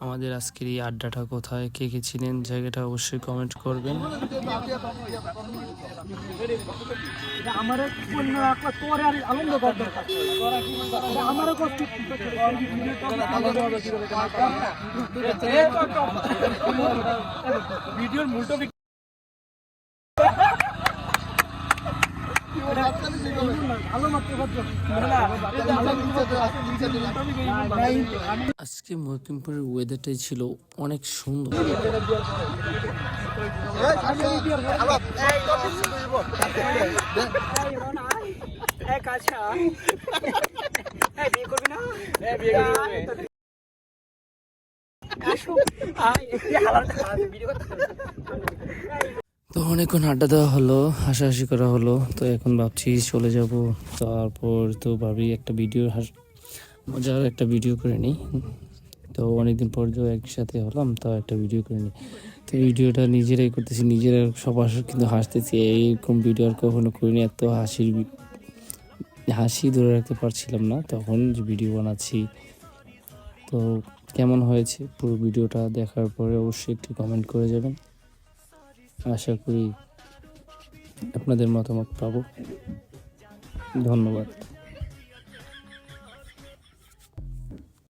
আমাদের আজকের এই আড্ডাটা কোথায়? কে কে ছিলেন? জায়গাটা অবশ্যই কমেন্ট করবেন। আজকে মকিমপুরের ওয়েদারটাই ছিল অনেক সুন্দর এক আচ্ছা এই বিয়ে করবি না বিয়ে করবি তো অনেকক্ষণ আড্ডা দেওয়া হলো, হাসাহাসি করা হলো, তো এখন ভাবছি চলে যাব। তারপর তো ভাবি একটা ভিডিও হাস, মজার একটা ভিডিও করে নিই। তো অনেকদিন পর যে একসাথে হলাম, তাও একটা ভিডিও করে নিই। তো ভিডিওটা নিজেরাই করতেছি, নিজেরা সবার কিন্তু হাসতেছি। এইরকম ভিডিও আর কখনো করিনি, এত হাসির হাসি ধরে রাখতে পারছিলাম না। তখন যে ভিডিও বানাচ্ছি, তো কেমন হয়েছে পুরো ভিডিওটা দেখার পরে অবশ্যই একটু কমেন্ট করে যাবেন। আশা করি আপনাদের মতামত পাবো। ধন্যবাদ।